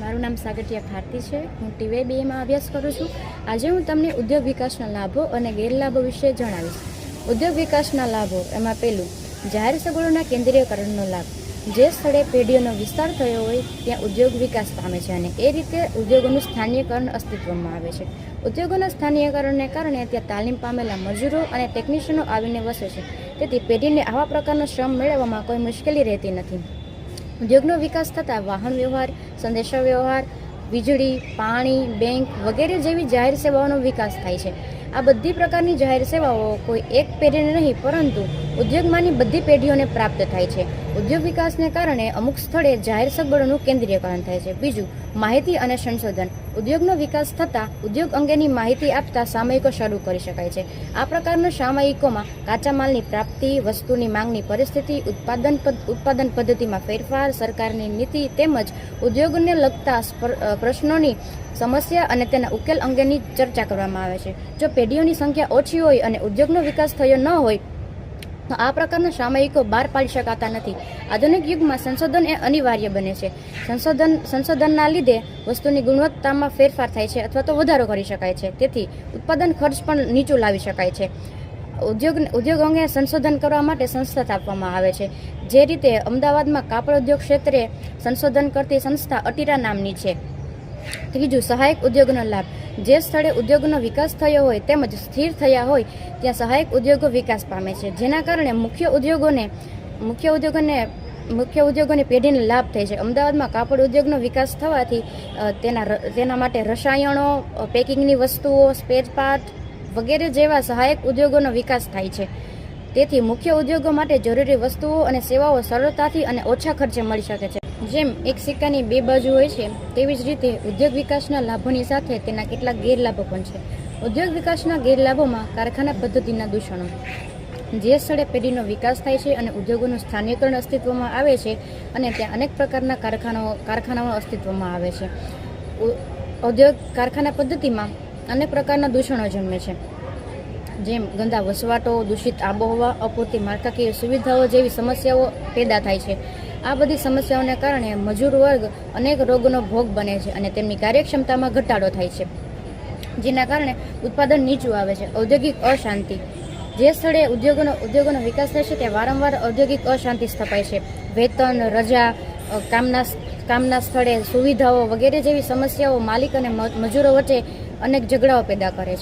મારું નામ સાગટિયા ભારતી છે. હું ટીવાય બીએમાં અભ્યાસ કરું છું. આજે હું તમને ઉદ્યોગ વિકાસના લાભો અને ગેરલાભો વિશે જણાવીશ. ઉદ્યોગ વિકાસના લાભો એમાં પહેલું, જાહેર સગવડોના કેન્દ્રીયકરણનો લાભ. જે સ્થળે પેઢીઓનો વિસ્તાર થયો હોય, ત્યાં ઉદ્યોગ વિકાસ પામે છે અને એ રીતે ઉદ્યોગોનું સ્થાનીયકરણ અસ્તિત્વમાં આવે છે. ઉદ્યોગોના સ્થાનીયકરણને કારણે ત્યાં તાલીમ પામેલા મજૂરો અને ટેકનિશિયનો આવીને વસે છે. તેથી પેઢીને આવા પ્રકારનો શ્રમ મેળવવામાં કોઈ મુશ્કેલી રહેતી નથી. ઉદ્યોગનો વિકાસ થતાં વાહન વ્યવહાર સંદેશા વ્યવહાર વીજળી, પાણી, બેંક વગેરે જેવી જાહેર સેવાઓનો વિકાસ થાય છે. આ બધી પ્રકારની જાહેર સેવાઓ કોઈ એક પેઢીને નહીં, પરંતુ ઉદ્યોગમાંની બધી પેઢીઓને પ્રાપ્ત થાય છે. ઉદ્યોગ વિકાસને કારણે અમુક સ્થળે જાહેર સગવડોનું કેન્દ્રીયકરણ થાય છે. બીજું, માહિતી અને સંશોધન. ઉદ્યોગનો વિકાસ થતાં ઉદ્યોગ અંગેની માહિતી આપતા સામયિકો શરૂ કરી શકાય છે. આ પ્રકારના સામયિકોમાં કાચા માલની પ્રાપ્તિ, વસ્તુની માંગની પરિસ્થિતિ, ઉત્પાદન ઉત્પાદન પદ્ધતિમાં ફેરફાર, સરકારની નીતિ તેમજ ઉદ્યોગને લગતા પ્રશ્નોની સમસ્યા અને તેના ઉકેલ અંગેની ચર્ચા કરવામાં આવે છે. જો પેઢીઓની સંખ્યા ઓછી હોય અને ઉદ્યોગનો વિકાસ થયો ન હોય, તો આ પ્રકારના સામયિકો બહાર પાડી શકાતા નથી. આધુનિક યુગમાં સંશોધન એ અનિવાર્ય બને છે. સંશોધન, સંશોધનના લીધે વસ્તુની ગુણવત્તામાં ફેરફાર થાય છે અથવા તો વધારો કરી શકાય છે. તેથી ઉત્પાદન ખર્ચ પણ નીચું લાવી શકાય છે. ઉદ્યોગ ઉદ્યોગ અંગે સંશોધન કરવા માટે સંસ્થા સ્થાપવામાં આવે છે. જે રીતે અમદાવાદમાં કાપડ ઉદ્યોગ ક્ષેત્રે સંશોધન કરતી સંસ્થા અટીરા નામની છે. ત્રીજું સહાયક ઉદ્યોગનો લાભ. જે સ્થળે ઉદ્યોગનો વિકાસ થયો હોય, તેમજ સ્થિર થયા હોય, ત્યાં સહાયક ઉદ્યોગો વિકાસ પામે છે. જેના કારણે મુખ્ય ઉદ્યોગોને મુખ્ય ઉદ્યોગોને, મુખ્ય ઉદ્યોગોની પેઢીને લાભ થાય છે. અમદાવાદમાં કાપડ ઉદ્યોગનો વિકાસ થવાથી તેના તેના માટે રસાયણો પેકિંગની વસ્તુઓ સ્પેર વગેરે જેવા સહાયક ઉદ્યોગોનો વિકાસ થાય છે. તેથી મુખ્ય ઉદ્યોગો માટે જરૂરી વસ્તુઓ અને સેવાઓ સરળતાથી અને ઓછા ખર્ચે મળી શકે છે. જેમ એક સિક્કાની બે બાજુ હોય છે, તેવી જ રીતે ઉદ્યોગ વિકાસના લાભોની સાથે તેના કેટલાક ગેરલાભો પણ છે. ઉદ્યોગ વિકાસના ગેરલાભોમાં કારખાના પદ્ધતિના દૂષણો. જે સ્થળે પેઢીનો વિકાસ થાય છે અને ઉદ્યોગોનું સ્થાનિકરણ અસ્તિત્વમાં આવે છે અને ત્યાં અનેક પ્રકારના કારખાનાઓ કારખાનાઓ અસ્તિત્વમાં આવે છે. ઉદ્યોગ કારખાના પદ્ધતિમાં અનેક પ્રકારના દૂષણો જન્મે છે. જેમ ગંદા વસવાટો, દૂષિત આબોહવા, અપૂરતી માળખાકીય સુવિધાઓ જેવી સમસ્યાઓ પેદા થાય છે. આ બધી સમસ્યાઓને કારણે મજૂર વર્ગ અનેક રોગોનો ભોગ બને છે અને તેમની કાર્યક્ષમતામાં ઘટાડો થાય છે. જેના કારણે ઉત્પાદન નીચું આવે છે. ઔદ્યોગિક અશાંતિ. જે સ્થળે ઉદ્યોગોનો ઉદ્યોગોનો વિકાસ થાય છે, ત્યાં વારંવાર ઔદ્યોગિક અશાંતિ સ્થપાય છે. વેતન, રજા કામના કામના સ્થળે સુવિધાઓ વગેરે જેવી સમસ્યાઓ માલિક અને મજૂરો વચ્ચે અનેક ઝઘડાઓ પેદા કરે છે.